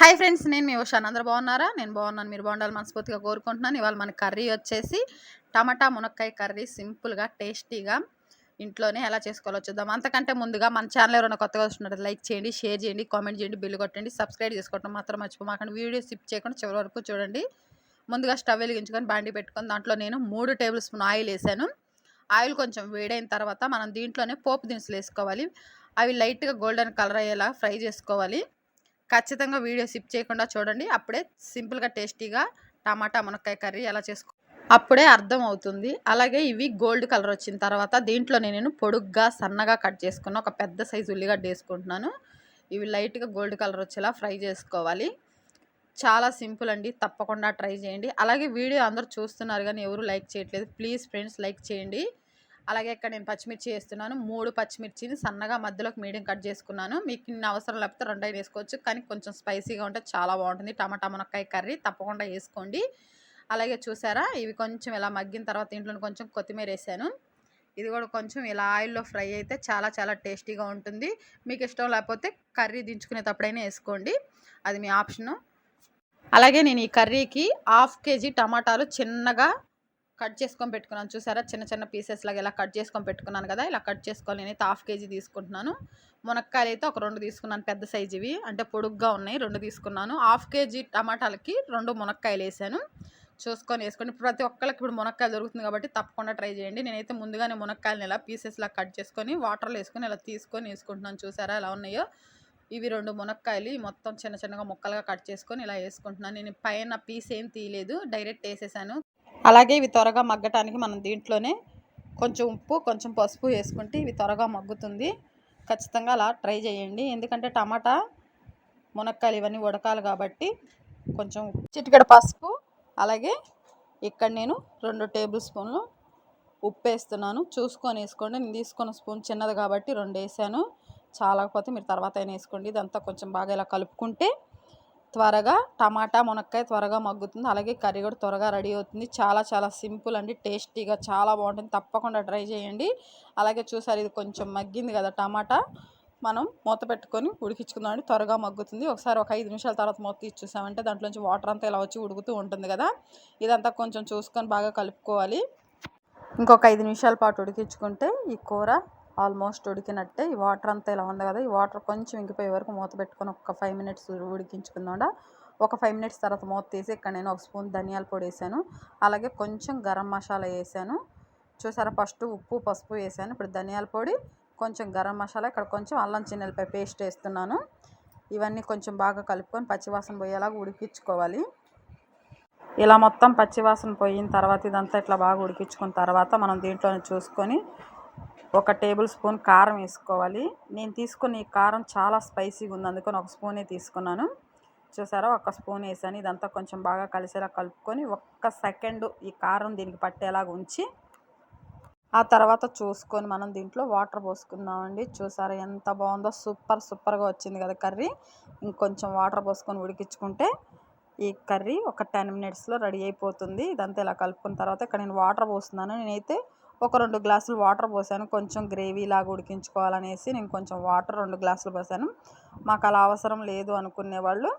Hi friends నేను మీ ఉషాన్ అందరూ బాగున్నారా? నేను బాగున్నాను. మీరు బాగుండాలి మనస్ఫూర్తిగా కోరుకుంటున్నాను. ఇవాళ మన కర్రీ వచ్చేసి టమాటా మునక్కాయ కర్రీ. సింపుల్గా టేస్టీగా ఇంట్లోనే ఎలా చేసుకోవాలో చూద్దాం. అంతకంటే ముందుగా మన ఛానల్ ఎవరైనా కొత్తగా వస్తున్నారు లైక్ చేయండి షేర్ చేయండి కామెంట్ చేయండి బిల్లు కొట్టండి సబ్స్క్రైబ్ చేసుకోవడం మాత్రం మర్చిపోమాకండి వీడియో స్కిప్ చేయకుండా చివరి వరకు చూడండి. ముందుగా స్టవ్ వెలిగించుకొని బాండి పెట్టుకొని దాంట్లో నేను మూడు టేబుల్ స్పూన్ ఆయిల్ వేసాను. ఆయిల్ కొంచెం వేడైన తర్వాత మనం దీంట్లోనే పోపు దినుసులు వేసుకోవాలి. అవి లైట్గా గోల్డెన్ కలర్ అయ్యేలా ఫ్రై చేసుకోవాలి. ఖచ్చితంగా వీడియో సిప్ చేయకుండా చూడండి. అప్పుడే సింపుల్గా టేస్టీగా టమాటా మునక్కాయ కర్రీ ఎలా చేసుకో అప్పుడే అర్థం అవుతుంది. అలాగే ఇవి గోల్డ్ కలర్ వచ్చిన తర్వాత దీంట్లో నేను పొడుగ్గా సన్నగా కట్ చేసుకున్న ఒక పెద్ద సైజు ఉల్లిగడ్డ వేసుకుంటున్నాను. ఇవి లైట్గా గోల్డ్ కలర్ వచ్చేలా ఫ్రై చేసుకోవాలి. చాలా సింపుల్ అండి. తప్పకుండా ట్రై చేయండి. అలాగే వీడియో అందరూ చూస్తున్నారు కానీ ఎవరు లైక్ చేయట్లేదు. ప్లీజ్ ఫ్రెండ్స్ లైక్ చేయండి. అలాగే ఇక్కడ నేను పచ్చిమిర్చి వేస్తున్నాను. మూడు పచ్చిమిర్చిని సన్నగా మధ్యలోకి మీడియం కట్ చేసుకున్నాను. మీకు ఇన్ని అవసరం లేకపోతే రెండైనా వేసుకోవచ్చు. కానీ కొంచెం స్పైసీగా ఉంటే చాలా బాగుంటుంది. టమాటా మునక్కాయ కర్రీ తప్పకుండా వేసుకోండి. అలాగే చూసారా? ఇవి కొంచెం ఇలా మగ్గిన తర్వాత ఇంట్లో కొంచెం కొత్తిమీర వేసాను. ఇది కూడా కొంచెం ఇలా ఆయిల్లో ఫ్రై అయితే చాలా చాలా టేస్టీగా ఉంటుంది. మీకు ఇష్టం లేకపోతే కర్రీ దించుకునేటప్పుడైనా వేసుకోండి. అది మీ ఆప్షను. అలాగే నేను ఈ కర్రీకి హాఫ్ కేజీ టమాటాలు చిన్నగా కట్ చేసుకొని పెట్టుకున్నాను. చూసారా? చిన్న చిన్న పీసెస్ లాగా ఇలా కట్ చేసుకొని పెట్టుకున్నాను కదా? ఇలా కట్ చేసుకోవాలి. నేనైతే హాఫ్ కేజీ తీసుకుంటున్నాను. మునక్కాయలు అయితే ఒక రెండు తీసుకున్నాను. పెద్ద సైజు ఇవి. అంటే పొడుగ్గా ఉన్నాయి. రెండు తీసుకున్నాను. హాఫ్ కేజీ టమాటాలకి రెండు మునక్కాయలు వేసాను. చూసుకొని వేసుకోండి. ప్రతి ఒక్కరికి ఇప్పుడు మునక్కాయలు దొరుకుతుంది కాబట్టి తప్పకుండా ట్రై చేయండి. నేనైతే ముందుగానే మునక్కాయలను ఇలా పీసెస్లా కట్ చేసుకొని వాటర్లో వేసుకొని ఇలా తీసుకొని వేసుకుంటున్నాను. చూసారా? ఎలా ఉన్నాయో? ఇవి రెండు మునక్కాయలు మొత్తం చిన్న చిన్నగా ముక్కలుగా కట్ చేసుకొని ఇలా వేసుకుంటున్నాను. నేను పైన పీస్ ఏం తీయలేదు. డైరెక్ట్ వేసేసాను. అలాగే ఇవి త్వరగా మగ్గటానికి మనం దీంట్లోనే కొంచెం ఉప్పు కొంచెం పసుపు వేసుకుంటే ఇవి త్వరగా మగ్గుతుంది. ఖచ్చితంగా అలా ట్రై చేయండి. ఎందుకంటే టమాటా మునక్కాయలు ఇవన్నీ ఉడకాలి కాబట్టి కొంచెం చిటికెడ పసుపు అలాగే ఇక్కడ నేను రెండు టేబుల్ స్పూన్లు ఉప్పు వేస్తున్నాను. చూసుకొని వేసుకోండి. నేను తీసుకున్న స్పూన్ చిన్నది కాబట్టి రెండు వేసాను. చాలకపోతే మీరు తర్వాత అయినా వేసుకోండి. ఇదంతా కొంచెం బాగా ఇలా కలుపుకుంటే త్వరగా టమాటా మునక్కాయ త్వరగా మగ్గుతుంది. అలాగే కర్రీ కూడా త్వరగా రెడీ అవుతుంది. చాలా చాలా సింపుల్ అండి. టేస్టీగా చాలా బాగుంటుంది. తప్పకుండా ట్రై చేయండి. అలాగే చూసారు ఇది కొంచెం మగ్గింది కదా టమాటా. మనం మూత పెట్టుకొని ఉడికించుకుందామండి త్వరగా మగ్గుతుంది. ఒకసారి ఒక ఐదు నిమిషాల తర్వాత మూత తీసి చూసామంటే దాంట్లోంచి వాటర్ అంతా ఇలా వచ్చి ఉడుకుతూ ఉంటుంది కదా. ఇదంతా కొంచెం చూసుకొని బాగా కలుపుకోవాలి. ఇంకొక ఐదు నిమిషాల పాటు ఉడికించుకుంటే ఈ కూర ఆల్మోస్ట్ ఉడికినట్టే. ఈ వాటర్ అంతా ఇలా ఉంది కదా ఈ వాటర్ కొంచెం ఇంకిపోయే వరకు మూత పెట్టుకొని ఒక ఫైవ్ మినిట్స్ ఉడికించుకుందా ఒక ఫైవ్ మినిట్స్ తర్వాత మూత తీసి ఇక్కడ నేను ఒక స్పూన్ ధనియాల పొడి వేసాను. అలాగే కొంచెం గరం మసాలా వేసాను. చూసారా ఫస్ట్ ఉప్పు పసుపు వేసాను. ఇప్పుడు ధనియాల పొడి కొంచెం గరం మసాలా ఇక్కడ కొంచెం అల్లం చిన్నెలపై పేస్ట్ వేస్తున్నాను. ఇవన్నీ కొంచెం బాగా కలుపుకొని పచ్చివాసన పోయేలాగా ఉడికించుకోవాలి. ఇలా మొత్తం పచ్చివాసన పోయిన తర్వాత ఇదంతా ఇట్లా బాగా ఉడికించుకున్న తర్వాత మనం దీంట్లోనే చూసుకొని ఒక టేబుల్ స్పూన్ కారం వేసుకోవాలి. నేను తీసుకున్న ఈ కారం చాలా స్పైసీగా ఉంది. అందుకని ఒక స్పూనే తీసుకున్నాను. చూసారా? ఒక స్పూన్ వేసాను. ఇదంతా కొంచెం బాగా కలిసేలా కలుపుకొని ఒక్క సెకండ్ ఈ కారం దీనికి పట్టేలాగా ఉంచి ఆ తర్వాత చూసుకొని మనం దీంట్లో వాటర్ పోసుకుందామండి. చూసారా? ఎంత బాగుందో? సూపర్ సూపర్గా వచ్చింది కదా కర్రీ. ఇంకొంచెం వాటర్ పోసుకొని ఉడికించుకుంటే ఈ కర్రీ ఒక టెన్ మినిట్స్లో రెడీ అయిపోతుంది. ఇదంతా ఇలా కలుపుకున్న తర్వాత ఇక్కడ నేను వాటర్ పోస్తున్నాను. నేనైతే ఒక రెండు గ్లాసులు వాటర్ పోసాను. కొంచెం గ్రేవీ లాగా ఉడికించుకోవాలనేసి నేను కొంచెం వాటర్ రెండు గ్లాసులు పోసాను. మాకు అలా అవసరం లేదు అనుకునే వాళ్ళు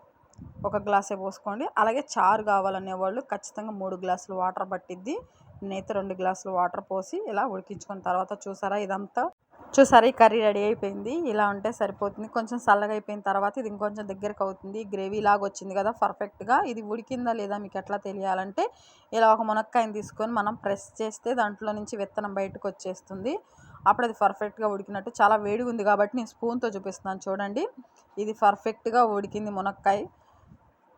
ఒక గ్లాసే పోసుకోండి. అలాగే చారు కావాలనే వాళ్ళు ఖచ్చితంగా మూడు గ్లాసులు వాటర్ పట్టిద్ది. నేనైతే రెండు గ్లాసులు వాటర్ పోసి ఇలా ఉడికించుకున్న తర్వాత చూసారా ఇదంతా చూసారా ఈ కర్రీ రెడీ అయిపోయింది. ఇలా ఉంటే సరిపోతుంది. కొంచెం చల్లగా అయిపోయిన తర్వాత ఇది ఇంకొంచెం దగ్గరకు అవుతుంది. గ్రేవీ లాగా వచ్చింది కదా పర్ఫెక్ట్గా. ఇది ఉడికిందా లేదా మీకు ఎట్లా తెలియాలంటే ఇలా ఒక మునక్కాయని తీసుకొని మనం ప్రెస్ చేస్తే దాంట్లో నుంచి విత్తనం బయటకు వచ్చేస్తుంది. అప్పుడు అది పర్ఫెక్ట్గా ఉడికినట్టు. చాలా వేడిగా ఉంది కాబట్టి నేను స్పూన్తో చూపిస్తున్నాను చూడండి. ఇది పర్ఫెక్ట్గా ఉడికింది మునక్కాయ.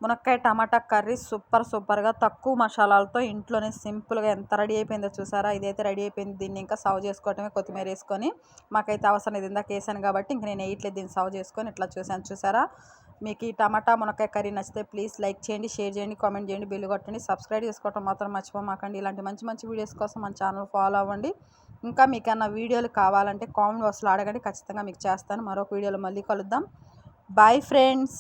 మునక్కాయ టమాటా కర్రీ సూపర్ సూపర్గా తక్కువ మసాలాలతో ఇంట్లోనే సింపుల్గా ఎంత రెడీ అయిపోయిందో చూసారా? ఇదైతే రెడీ అయిపోయింది. దీన్ని ఇంకా సర్వ్ చేసుకోవటమే కొత్తిమీర వేసుకొని మాకైతే అవసరం ఇది ఇందాక వేసాను కాబట్టి ఇంక నేను వేయట్లేదు. దీన్ని సర్వ్ చేసుకొని ఇట్లా చూసాను చూసారా? మీకు ఈ టమాటా మునక్కాయ కర్రీ నచ్చితే ప్లీజ్ లైక్ చేయండి షేర్ చేయండి కామెంట్ చేయండి బిల్లు కొట్టండి. సబ్స్క్రైబ్ చేసుకోవటం మాత్రం మర్చిపోమాకండి ఇలాంటి మంచి మంచి వీడియోస్ కోసం మన ఛానల్ ఫాలో అవ్వండి. ఇంకా మీకు వీడియోలు కావాలంటే కామెంట్ బాక్స్లో అడగండి. ఖచ్చితంగా మీకు చేస్తాను. మరొక వీడియోలో మళ్ళీ కలుద్దాం. Bye friends.